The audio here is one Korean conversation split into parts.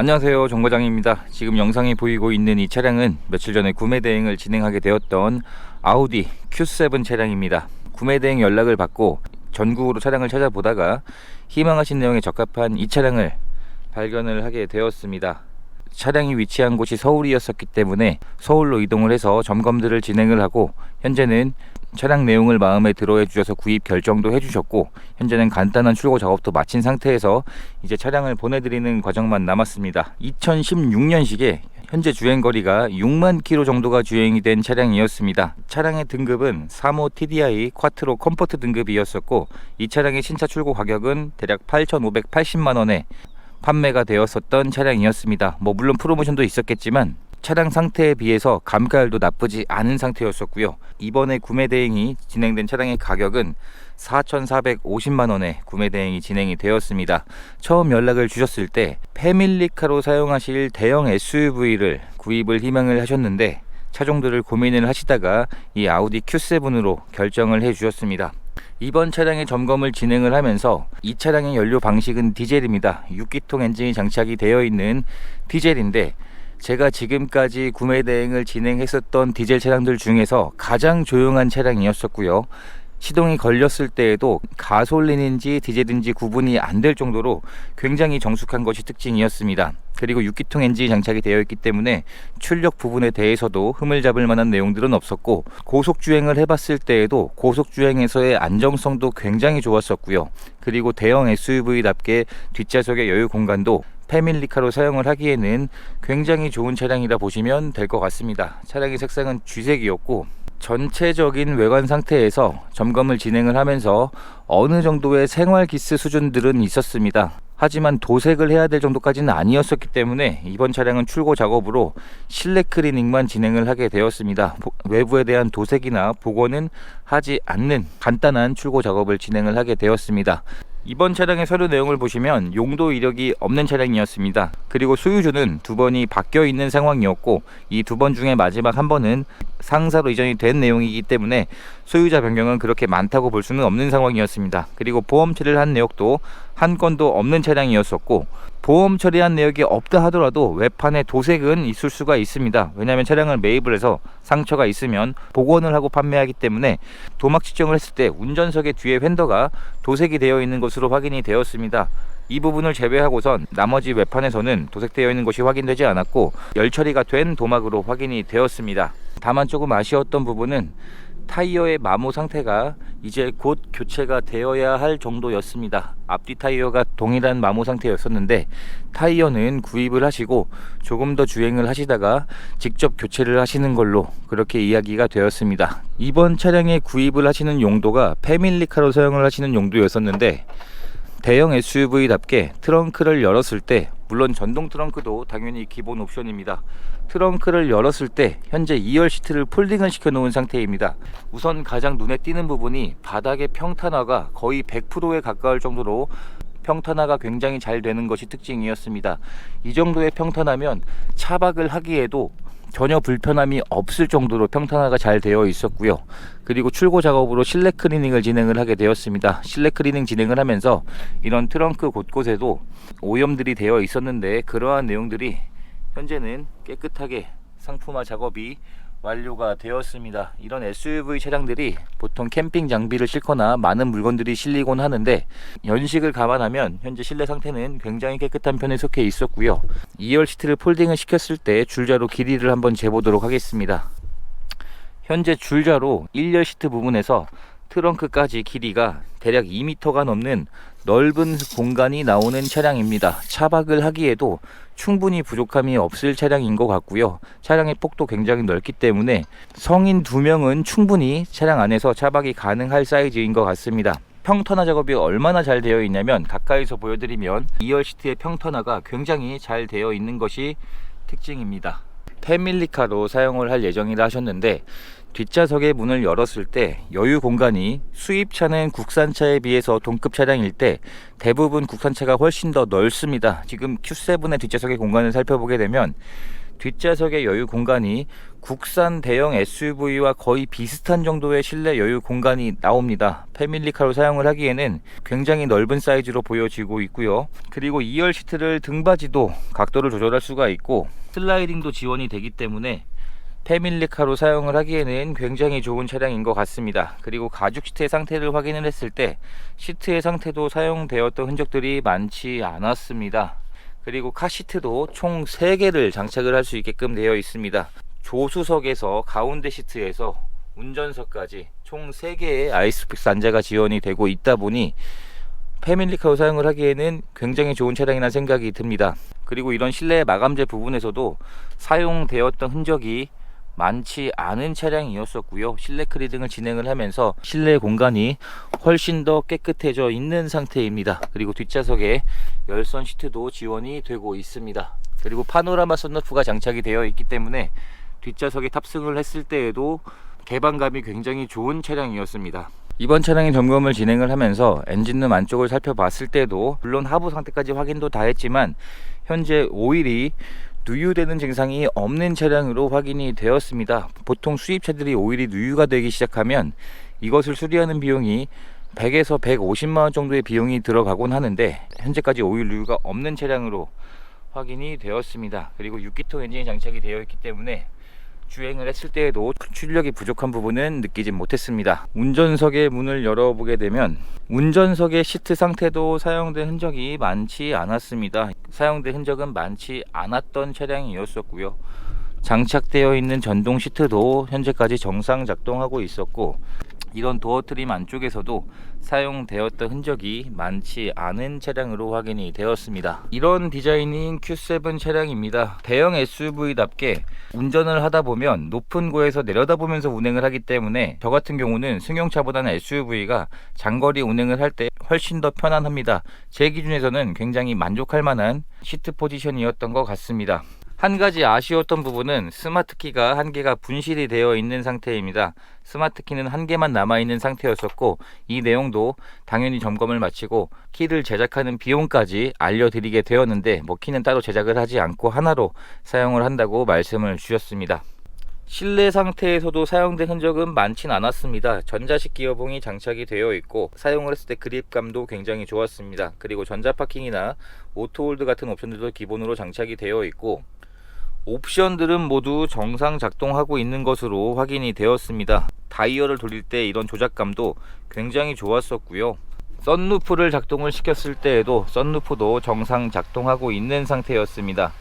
안녕하세요. 정과장입니다. 지금 영상이 보이고 있는 이 차량은 며칠 전에 구매 대행을 진행하게 되었던 아우디 Q7 차량입니다. 구매 대행 연락을 받고 전국으로 차량을 찾아보다가 희망하신 내용에 적합한 이 차량을 발견을 하게 되었습니다 차량이 위치한 곳이 서울이었었기 때문에 서울로 이동을 해서 점검들을 진행을 하고 현재는 차량 내용을 마음에 들어 해주셔서 구입 결정도 해주셨고 현재는 간단한 출고 작업도 마친 상태에서 이제 차량을 보내드리는 과정만 남았습니다. 2016년식에 현재 주행 거리가 6만 킬로 정도가 주행이 된 차량이었습니다. 차량의 등급은 3호 TDI 쿼트로 컴포트 등급이었었고 이 차량의 신차 출고 가격은 대략 8,580만 원에 판매가 되었었던 차량이었습니다. 뭐 물론 프로모션도 있었겠지만 차량 상태에 비해서 감가율도 나쁘지 않은 상태였었고요. 이번에 구매 대행이 진행된 차량의 가격은 4,450만 원에 구매 대행이 진행이 되었습니다. 처음 연락을 주셨을 때 패밀리카로 사용하실 대형 SUV를 구입을 희망을 하셨는데 차종들을 고민을 하시다가 이 아우디 Q7으로 결정을 해 주셨습니다. 이번 차량의 점검을 진행을 하면서 이 차량의 연료 방식은 디젤입니다. 6기통 엔진이 장착이 되어 있는 디젤인데 제가 지금까지 구매 대행을 진행했었던 디젤 차량들 중에서 가장 조용한 차량이었었고요. 시동이 걸렸을 때에도 가솔린인지 디젤인지 구분이 안 될 정도로 굉장히 정숙한 것이 특징이었습니다. 그리고 6기통 엔진이 장착이 되어 있기 때문에 출력 부분에 대해서도 흠을 잡을 만한 내용들은 없었고 고속 주행을 해봤을 때에도 고속 주행에서의 안정성도 굉장히 좋았었고요. 그리고 대형 SUV답게 뒷좌석의 여유 공간도 패밀리카로 사용을 하기에는 굉장히 좋은 차량이라 보시면 될 것 같습니다. 차량의 색상은 쥐색이었고 전체적인 외관 상태에서 점검을 진행을 하면서 어느 정도의 생활 기스 수준들은 있었습니다. 하지만 도색을 해야 될 정도까지는 아니었었기 때문에 이번 차량은 출고 작업으로 실내 클리닝만 진행을 하게 되었습니다. 보- 외부에 대한 도색이나 복원은 하지 않는 간단한 출고 작업을 진행을 하게 되었습니다. 이번 차량의 서류 내용을 보시면 용도 이력이 없는 차량이었습니다. 그리고 소유주는 두 번이 바뀌어 있는 상황이었고 이 두 번 중에 마지막 한 번은 상사로 이전이 된 내용이기 때문에 소유자 변경은 그렇게 많다고 볼 수는 없는 상황이었습니다. 그리고 보험 처리를 한 내역도 한 건도 없는 차량이었었고 보험 처리한 내역이 없다 하더라도 외판에 도색은 있을 수가 있습니다. 왜냐하면 차량을 매입을 해서 상처가 있으면 복원을 하고 판매하기 때문에 도막 측정을 했을 때 운전석의 뒤에 휀더가 도색이 되어 있는 것으로 확인이 되었습니다. 이 부분을 제외하고선 나머지 외판에서는 도색되어 있는 것이 확인되지 않았고 열 처리가 된 도막으로 확인이 되었습니다. 다만 조금 아쉬웠던 부분은 타이어의 마모 상태가 이제 곧 교체가 되어야 할 정도였습니다. 앞뒤 타이어가 동일한 마모 상태였었는데 타이어는 구입을 하시고 조금 더 주행을 하시다가 직접 교체를 하시는 걸로 그렇게 이야기가 되었습니다. 이번 차량에 구입을 하시는 용도가 패밀리카로 사용을 하시는 용도였었는데 대형 SUV답게 트렁크를 열었을 때 물론 전동 트렁크도 당연히 기본 옵션입니다. 트렁크를 열었을 때 현재 2열 시트를 폴딩을 시켜 놓은 상태입니다. 우선 가장 눈에 띄는 부분이 바닥의 평탄화가 거의 100%에 가까울 정도로 평탄화가 굉장히 잘 되는 것이 특징이었습니다. 이 정도의 평탄화면 차박을 하기에도 전혀 불편함이 없을 정도로 평탄화가 잘 되어 있었고요. 그리고 출고 작업으로 실내 클리닝을 진행을 하게 되었습니다. 실내 클리닝 진행을 하면서 이런 트렁크 곳곳에도 오염들이 되어 있었는데 그러한 내용들이 현재는 깨끗하게 상품화 작업이 완료가 되었습니다. 이런 SUV 차량들이 보통 캠핑 장비를 싣거나 많은 물건들이 실리곤 하는데 연식을 감안하면 현재 실내 상태는 굉장히 깨끗한 편에 속해 있었고요. 2열 시트를 폴딩을 시켰을 때 줄자로 길이를 한번 재보도록 하겠습니다. 현재 줄자로 1열 시트 부분에서 트렁크까지 길이가 대략 2m가 넘는 넓은 공간이 나오는 차량입니다. 차박을 하기에도 충분히 부족함이 없을 차량인 것 같고요. 차량의 폭도 굉장히 넓기 때문에 성인 두 명은 충분히 차량 안에서 차박이 가능할 사이즈인 것 같습니다. 평탄화 작업이 얼마나 잘 되어 있냐면 가까이서 보여드리면 2열 시트의 평탄화가 굉장히 잘 되어 있는 것이 특징입니다. 패밀리카로 사용을 할 예정이라 하셨는데 뒷좌석의 문을 열었을 때 여유 공간이 수입차는 국산차에 비해서 동급 차량일 때 대부분 국산차가 훨씬 더 넓습니다. 지금 Q7의 뒷좌석의 공간을 살펴보게 되면 뒷좌석의 여유 공간이 국산 대형 SUV와 거의 비슷한 정도의 실내 여유 공간이 나옵니다. 패밀리카로 사용을 하기에는 굉장히 넓은 사이즈로 보여지고 있고요. 그리고 2열 시트를 등받이도 각도를 조절할 수가 있고 슬라이딩도 지원이 되기 때문에 패밀리카로 사용을 하기에는 굉장히 좋은 차량인 것 같습니다. 그리고 가죽 시트의 상태를 확인을 했을 때 시트의 상태도 사용되었던 흔적들이 많지 않았습니다. 그리고 카시트도 총 3개를 장착을 할 수 있게끔 되어 있습니다. 조수석에서 가운데 시트에서 운전석까지 총 3개의 아이스픽스 안자가 지원이 되고 있다 보니 패밀리카로 사용을 하기에는 굉장히 좋은 차량이라는 생각이 듭니다. 그리고 이런 실내 마감재 부분에서도 사용되었던 흔적이 많지 않은 차량이었었고요. 실내 크리딩을 진행을 하면서 실내 공간이 훨씬 더 깨끗해져 있는 상태입니다. 그리고 뒷좌석에 열선 시트도 지원이 되고 있습니다. 그리고 파노라마 썬루프가 장착이 되어 있기 때문에 뒷좌석에 탑승을 했을 때에도 개방감이 굉장히 좋은 차량이었습니다. 이번 차량의 점검을 진행을 하면서 엔진룸 안쪽을 살펴봤을 때도 물론 하부 상태까지 확인도 다 했지만 현재 오일이 누유되는 증상이 없는 차량으로 확인이 되었습니다. 보통 수입차들이 오일이 누유가 되기 시작하면 이것을 수리하는 비용이 100에서 150만 원 정도의 비용이 들어가곤 하는데 현재까지 오일 누유가 없는 차량으로 확인이 되었습니다. 그리고 6기통 엔진이 장착이 되어 있기 때문에 주행을 했을 때에도 출력이 부족한 부분은 느끼지 못했습니다. 운전석의 문을 열어보게 되면 운전석의 시트 상태도 사용된 흔적이 많지 않았습니다. 사용된 흔적은 많지 않았던 차량이었었고요. 장착되어 있는 전동 시트도 현재까지 정상 작동하고 있었고 이런 도어 트림 안쪽에서도 사용되었던 흔적이 많지 않은 차량으로 확인이 되었습니다. 이런 디자인인 Q7 차량입니다. 대형 SUV답게 운전을 하다 보면 높은 고에서 내려다보면서 운행을 하기 때문에 저 같은 경우는 승용차보다는 SUV가 장거리 운행을 할 때 훨씬 더 편안합니다. 제 기준에서는 굉장히 만족할 만한 시트 포지션이었던 것 같습니다. 한 가지 아쉬웠던 부분은 스마트 키가 한 개가 분실이 되어 있는 상태입니다. 스마트 키는 한 개만 남아 있는 상태였었고 이 내용도 당연히 점검을 마치고 키를 제작하는 비용까지 알려드리게 되었는데 뭐 키는 따로 제작을 하지 않고 하나로 사용을 한다고 말씀을 주셨습니다. 실내 상태에서도 사용된 흔적은 많진 않았습니다. 전자식 기어봉이 장착이 되어 있고 사용을 했을 때 그립감도 굉장히 좋았습니다. 그리고 전자 파킹이나 오토홀드 같은 옵션들도 기본으로 장착이 되어 있고 옵션들은 모두 정상 작동하고 있는 것으로 확인이 되었습니다. 다이얼을 돌릴 때 이런 조작감도 굉장히 좋았었고요. 썬루프를 작동을 시켰을 때에도 썬루프도 정상 작동하고 있는 상태였습니다.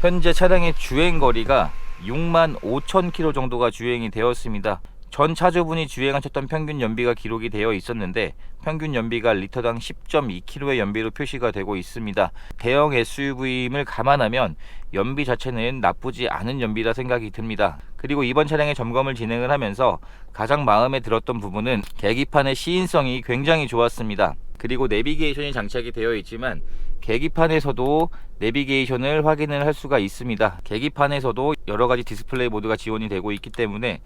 현재 차량의 주행 거리가 6만 5천 킬로 정도가 주행이 되었습니다. 전 차주분이 주행하셨던 평균 연비가 기록이 되어 있었는데 평균 연비가 리터당 10.2km의 연비로 표시가 되고 있습니다. 대형 SUV임을 감안하면 연비 자체는 나쁘지 않은 연비라 생각이 듭니다. 그리고 이번 차량의 점검을 진행을 하면서 가장 마음에 들었던 부분은 계기판의 시인성이 굉장히 좋았습니다. 그리고 내비게이션이 장착이 되어 있지만 계기판에서도 내비게이션을 확인을 할 수가 있습니다. 계기판에서도 여러 가지 디스플레이 모드가 지원이 되고 있기 때문에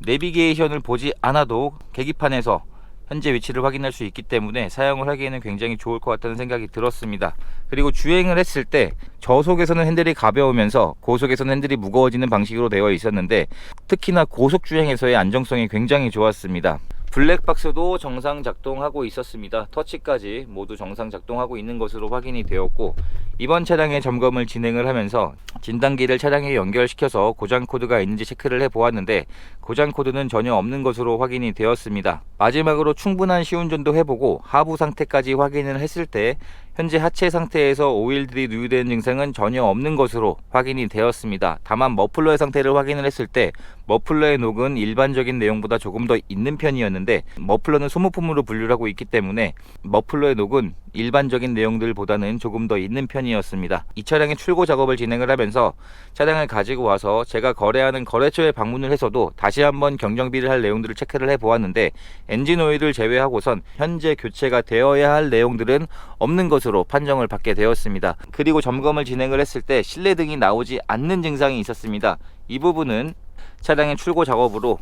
내비게이션을 보지 않아도 계기판에서 현재 위치를 확인할 수 있기 때문에 사용을 하기에는 굉장히 좋을 것 같다는 생각이 들었습니다. 그리고 주행을 했을 때 저속에서는 핸들이 가벼우면서 고속에서는 핸들이 무거워지는 방식으로 되어 있었는데 특히나 고속 주행에서의 안정성이 굉장히 좋았습니다. 블랙박스도 정상 작동하고 있었습니다. 터치까지 모두 정상 작동하고 있는 것으로 확인이 되었고 이번 차량의 점검을 진행을 하면서 진단기를 차량에 연결시켜서 고장 코드가 있는지 체크를 해 보았는데 고장 코드는 전혀 없는 것으로 확인이 되었습니다. 마지막으로 충분한 시운전도 해보고 하부 상태까지 확인을 했을 때 현재 하체 상태에서 오일들이 누유되는 증상은 전혀 없는 것으로 확인이 되었습니다. 다만 머플러의 상태를 확인을 했을 때 머플러의 녹은 일반적인 내용보다 조금 더 있는 편이었는데 머플러는 소모품으로 분류를 하고 있기 때문에 머플러의 녹은 일반적인 내용들보다는 조금 더 있는 편 이었습니다. 이 차량의 출고 작업을 진행을 하면서 차량을 가지고 와서 제가 거래하는 거래처에 방문을 해서도 다시 한번 경정비를 할 내용들을 체크를 해 보았는데 엔진 오일을 제외하고선 현재 교체가 되어야 할 내용들은 없는 것으로 판정을 받게 되었습니다. 그리고 점검을 진행을 했을 때 실내 등이 나오지 않는 증상이 있었습니다. 이 부분은 차량의 출고 작업으로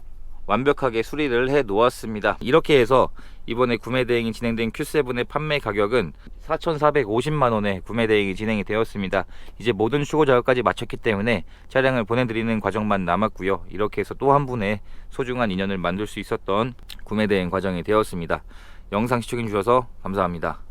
완벽하게 수리를 해 놓았습니다. 이렇게 해서 이번에 구매 대행이 진행된 Q7의 판매 가격은 4,450만 원에 구매 대행이 진행이 되었습니다. 이제 모든 수고 작업까지 마쳤기 때문에 차량을 보내드리는 과정만 남았고요. 이렇게 해서 또 한 분의 소중한 인연을 만들 수 있었던 구매 대행 과정이 되었습니다. 영상 시청해 주셔서 감사합니다.